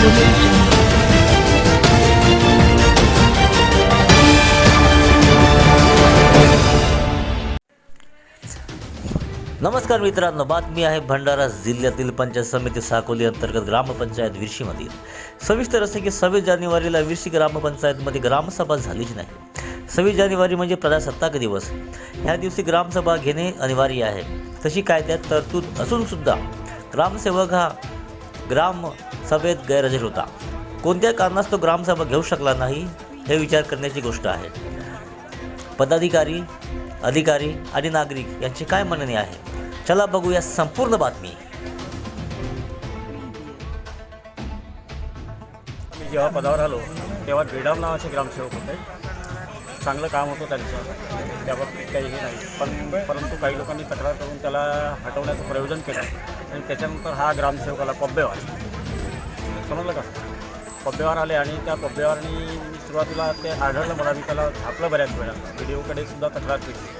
नमस्कार मित्रांनो बातमी आहे भंडारा जिल्ह्यातील पंचायत समिती साकोली अंतर्गत ग्रामपंचायत विरशीमधील. सविस्तर असे की सव्वीस जानेवारीला विरशी ग्रामपंचायतमध्ये ग्रामसभा झालीच नाही. सव्वीस जानेवारी म्हणजे प्रजासत्ताक दिवस. ह्या दिवशी ग्रामसभा घेणे अनिवार्य आहे. तशी कायद्यात तरतूद असूनसुद्धा ग्रामसेवक हा ग्रामसभेत गैरहजर होता. कोणत्या कारणास्तव ग्रामसभा घेऊ शकला नाही हे विचार करण्याची गोष्ट आहे. पदाधिकारी अधिकारी आणि नागरिक यांचे काय म्हणणे आहे? चला बघूया संपूर्ण बातमी. मी जेव्हा पदावर आलो तेव्हा बेडाम नावाचे ग्रामसेवक होते. चांगलं काम होतं त्यांचं. त्याबाबतीत काही हे नाही. पण परंतु काही लोकांनी तक्रार करून त्याला हटवण्याचं प्रयोजन केलं. आणि त्याच्यानंतर हा ग्रामसेवक आला पब्बेवार समजलं का? पब्बेवार आले आणि त्या पब्बेवारनी सुरुवातीला ते आढळलं मला मी त्याला झापलं बऱ्याच वेळा. व्हिडिओकडे सुद्धा तक्रार केली.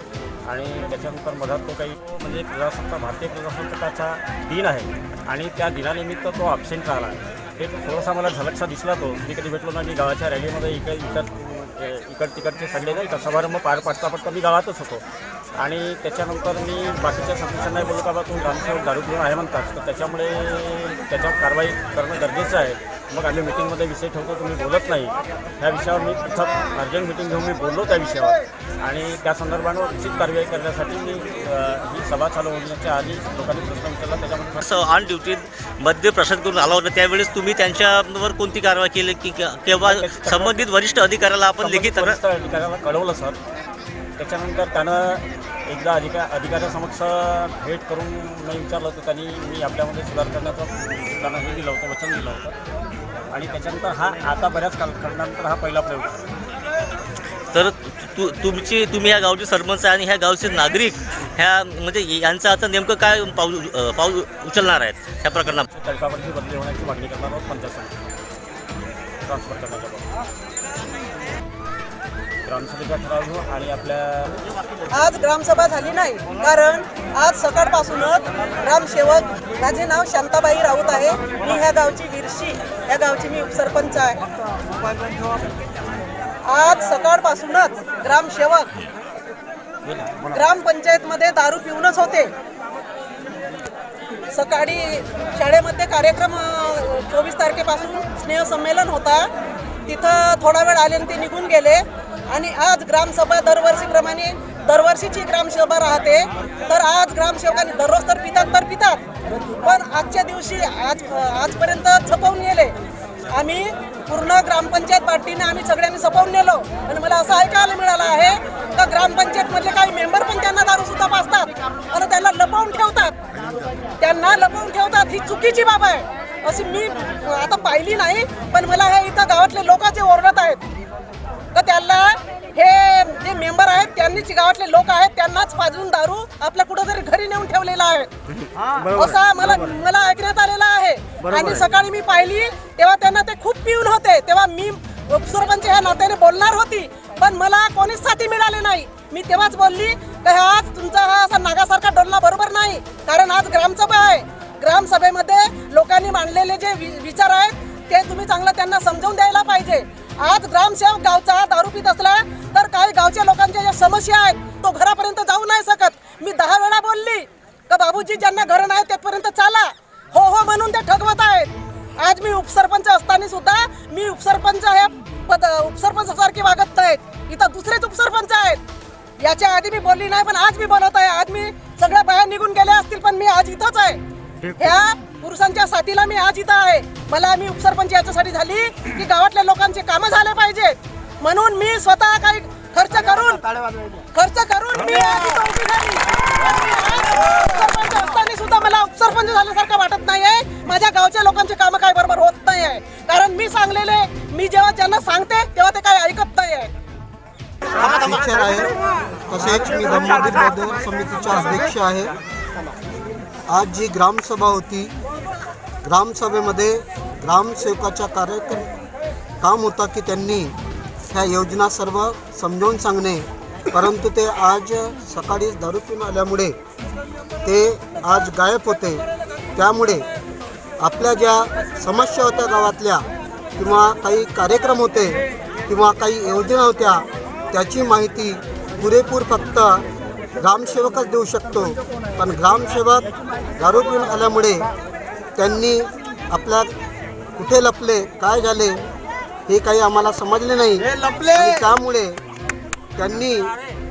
आणि त्याच्यानंतर मधात तो काही म्हणजे प्रजासत्ता भारतीय प्रजासत्ताकाचा दिन आहे आणि त्या दिनानिमित्त तो अब्सेंट राहिला. हे थोडासा मला झलकसा दिसला तो. मी कधी भेटलो ना मी गावाच्या रॅलीमध्ये इकड इकड इकड तिकडचे सगळे नाही का समारंभ पार पाडता पडता मी गावातच होतो. आणि त्याच्यानंतर मी बाकीच्या सदस्यांनाही बोललो का बा तू ग्रामसेवक दारू पिऊन आहे म्हणतात. तर त्याच्यामुळे त्याच्यावर कारवाई करणं गरजेचं आहे. मग आम्ही मिटिंगमध्ये विषय ठेवतो तुम्ही बोलत नाही. ह्या विषयावर मी इथं अर्जंट मिटिंग घेऊन मी बोललो त्या विषयावर. आणि त्या संदर्भानं उचित कारवाई करण्यासाठी मी ही सभा चालू होण्याच्या आधी लोकांनी प्रश्न विचारला त्याच्यामध्ये असं ऑन ड्युटीत मध्य प्रशासन करून आला होता. त्यावेळेस तुम्ही त्यांच्यावर कोणती कारवाई केली? की किंवा संबंधित वरिष्ठ अधिकाऱ्याला आपण लिखित अधिकाऱ्याला कळवलं सर. त्याच्यानंतर त्यानं एकदा अधिका अधिकाऱ्यासमक्ष भेट करून मी विचारलं तर त्यांनी मी आपल्यामध्ये सुधार करण्याचं त्यांना हे दिलं होतं वचन दिलं होतं. आणि त्याच्यानंतर हा आता बऱ्याच कालखंडानंतर हा पहिला प्रयोग आहे. तर तु तुमची तुम्ही ह्या गावचे सरपंच आहे आणि ह्या गावचे नागरिक ह्या म्हणजे यांचं आता नेमकं काय पाऊल पाऊल उचलणार आहेत? ह्या प्रकरणात. बदली होण्याची मागणी करणार आहोत पंचायत समिती. ट्रान्सफर करण्याच्या ग्रामसभेचा ठराव घेऊ आणि आपल्या आज ग्रामसभा झाली नाही कारण आज सकाळपासूनच ग्रामसेवक माझे नाव शांताबाई राऊत आहे. मी ह्या गावची विरशी ह्या गावची मी उपसरपंच आहे. आज सकाळपासूनच ग्रामसेवक ग्रामपंचायतमध्ये दारू पिऊनच होते. सकाळी शाळेमध्ये कार्यक्रम चोवीस तारखेपासून स्नेहसंमेलन होता. तिथं थोडा वेळ आले आणि ते निघून गेले. आणि आज ग्रामसभा दरवर्षीप्रमाणे दरवर्षीची ग्रामसभा राहते. तर आज ग्रामसेवकांनी दररोज तर पितात तर पितात. पण आजच्या दिवशी आज आजपर्यंत छपवून गेले. आम्ही पूर्ण ग्रामपंचायत पार्टीने आम्ही सगळ्यांनी सपवून नेलो. आणि मला असं ऐकायला मिळालं आहे का ग्रामपंचायतमधले काही मेंबर पण त्यांना दारू सुद्धा आणि त्यांना लपवून ठेवतात. त्यांना लपवून ठेवतात ही चुकीची बाब आहे. अशी मी आता पाहिली नाही पण मला हे इथं गावातले लोक जे ओरडत आहेत तर त्यांना हे जे मेंबर आहेत त्यांनीच गावातले लोक आहेत त्यांनाच पाजून दारू आपल्या कुठंतरी घरी नेऊन ठेवलेला आहे. असा मला मला ऐकण्यात आलेला आहे. आणि सकाळी मी पाहिली तेव्हा त्यांना ते खूप पिऊन होते. तेव्हा मी उपसरपंच ह्या नात्याने बोलणार होती पण मला कोणीच साथी मिळाले नाही. मी तेव्हाच बोलली की आज तुमचा हा असा नागासारखा डोलना बरोबर नाही. कारण आज ग्रामसभा आहे. ग्रामसभेमध्ये लोकांनी मांडलेले जे विचार आहेत ते तुम्ही चांगलं त्यांना समजावून द्यायला पाहिजे. आज ग्रामसेवक गावचा दारू पित असला तर काही गावच्या लोकांच्या ज्या समस्या आहेत तो घरापर्यंत जाऊ नाही सकत मी दहा वेळा बोलली का बाबूजी ज्यांना घर नाही तेपर्यंत चाला. हो हो म्हणून ते ठगवत आहेत. आज मी उपसरपंच असताना सुद्धा मी उपसरपंच ह्या पद उपसरपंच सारखे वागत नाहीत इथं दुसरेच उपसरपंच आहेत. याच्या आधी मी बोलली नाही पण आज मी बोलत आहे आज मी सगळ्या बाहेर निघून गेले असतील पण मी आज इथंच आहे. ह्या पुरुषांच्या साथीला मी आज इथं आहे. मला मी उपसरपंच याच्यासाठी झाली की गावातल्या लोकांचे कामं झाले पाहिजेत म्हणून मी स्वतः काही खर्च करून खर्च करून मी असताना सुद्धा मला उपसरपंच झाल्यासारखं वाटत नाही आहे माझ्या गावच्या लोकांचे कामं काय बरोबर होत नाही आहे कारण मी सांगलेले मी जेव्हा ज्यांना सांगते तेव्हा ते काही ऐकत नाही आहे. तसेच मी बौद्ध समितीचा अध्यक्ष आहे. आज जी ग्रामसभा होती ग्रामसभेमध्ये ग्रामसेवकाच्या कार्यक्रम काम होता की त्यांनी ह्या योजना सर्व समजावून सांगणे परंतु ते आज सकाळी दारू पिऊन आल्यामुळे ते आज गायब होते. त्यामुळे आपल्या ज्या समस्या होत्या गावातल्या किंवा काही कार्यक्रम होते किंवा काही योजना होत्या त्याची माहिती पुरेपूर फक्त ग्रामसेवकच देऊ शकतो. पण ग्रामसेवक दारू पिऊन आल्यामुळे त्यांनी आपल्या कुठे लपले काय झाले हे काही आम्हाला समजले नाही. आणि त्यामुळे त्यांनी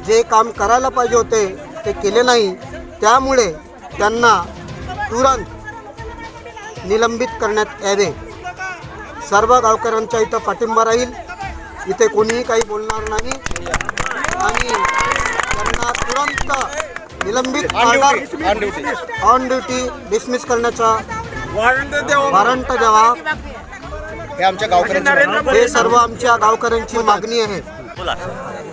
जे काम करायला पाहिजे होते ते केले नाही. त्यामुळे त्यांना तुरंत निलंबित करण्यात यावे. सर्व गावकऱ्यांचा इथं पाठिंबा राहील. इथे कोणीही काही बोलणार नाही. आणि त्यांना तुरंत निलंबित ऑन ड्युटी डिसमिस करण्याचा वॉरंट द्यावा. हे आमच्या गावकऱ्यांचे हे सर्व आमच्या गावकऱ्यांची मागणी आहे.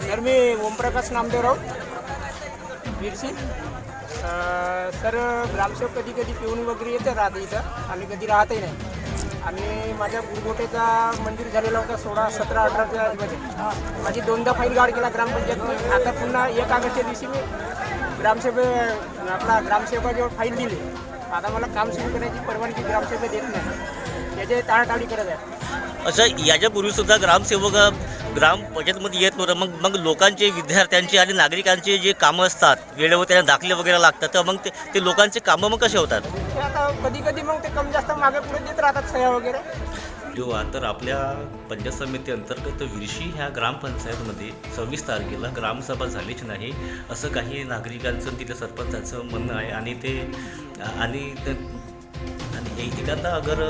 सर मी ओमप्रकाश नामदेवराव बिरसी अं, सर ग्रामसेवक कधी कधी पिऊन वगैरे येते राहते इथं. आणि कधी राहतही नाही. आणि माझ्या गुरगोटेचा मंदिर झालेला होता सोळा सतरा अठराच्या मध्ये माझी दोनदा फाईल गाड केला ग्रामपंचायतने. आता पुन्हा एक ऑगस्टच्या दिवशी मी ग्रामसेवक आपला ग्रामसेवकाजवळ फाईल दिली. आता मला काम सुरू करण्याची परवानगी ग्रामसेवक देत नाही. याचे टाळाटाळी करत आहे. असं याच्यापूर्वी सुद्धा ग्रामसेवक ग्रामपंचायतमध्ये येत नव्हतं. मग मग लोकांचे विद्यार्थ्यांचे आणि नागरिकांचे जे कामं असतात वेळेवर त्यांना दाखले वगैरे लागतात तर मग ते ते लोकांचे कामं मग कसे होतात? ते आता कधी कधी मग ते कमी जास्त मागे पुढे देत राहतात सह्या वगैरे. तर आपल्या पंचायत समिती अंतर्गत विरशी ह्या ग्रामपंचायतमध्ये सव्वीस तारखेला ग्रामसभा झालीच नाही असं काही नागरिकांचं तिथल्या सरपंचाचं म्हणणं आहे. आणि ते आणि ते आणि एखादा अगर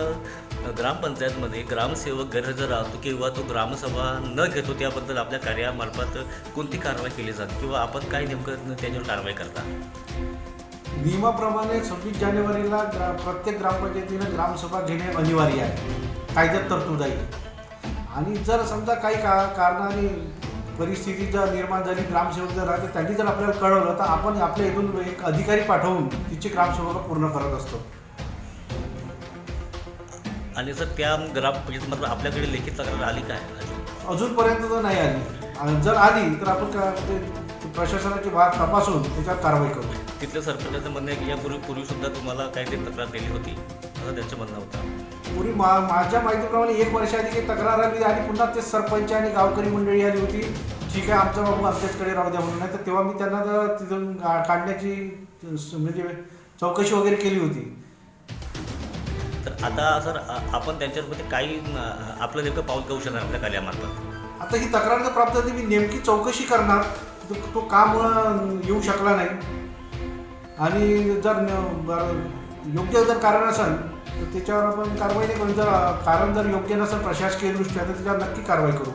ग्रामपंचायतमध्ये ग्रामसेवक गैरहजर राहतो किंवा तो ग्रामसभा न घेतो त्याबद्दल आपल्या कार्यामार्फत कोणती कारवाई केली जाते किंवा आपण काय नेमकं त्याच्यावर कारवाई करता? नियमाप्रमाणे सव्वीस जानेवारीला ग्रा प्रत्येक ग्रामपंचायतीनं ग्रामसभा घेणे अनिवार्य आहे. कायद्यात तरतूद आहे. आणि जर समजा काही का कारणाने परिस्थिती जर निर्माण झाली ग्रामसेवक जर राहते त्यांनी जर आपल्याला कळवलं तर आपण आपल्या इथून एक अधिकारी पाठवून तिची ग्रामसेवक पूर्ण करत असतो. आणि जर त्या ग्रामपंचायतीमधून आपल्याकडे लेखी तक्रार आली काय? अजून अजूनपर्यंत तर नाही आली. आणि जर आली तर आपण का ते प्रशासनाची भाग तपासून त्याच्यावर कारवाई करू. तिथल्या सरपंचाचं म्हणणं आहे की यापूर्वी पूर्वी सुद्धा तुम्हाला काही ते तक्रार दिली होती. असं त्यांचं म्हणणं होतं. पूर्वी मा माझ्या माहितीप्रमाणे एक वर्षाआधी काही तक्रार आली आणि पुन्हा ते सरपंच आणि गावकरी मंडळी आली होती. ठीक आहे आमचा बाबू आमच्याचकडे राहू द्या म्हणून. नाही तर तेव्हा मी त्यांना जर तिथून का- काढण्याची म्हणजे चौकशी वगैरे केली होती. तर आता सर आपण त्यांच्यामध्ये काही आपलं नेमकं पाऊल घेऊ शकणार आपल्या कार्यामार्फत आता ही तक्रार जर प्राप्त झाली मी नेमकी चौकशी करणार. तो तो काम येऊ शकला नाही. आणि जर योग्य जर कारण असेल तर त्याच्यावर आपण कारवाई नाही करू. जर कारण जर योग्य नसेल प्रशासकीय दृष्ट्या तर त्याच्यावर नक्की कारवाई करू.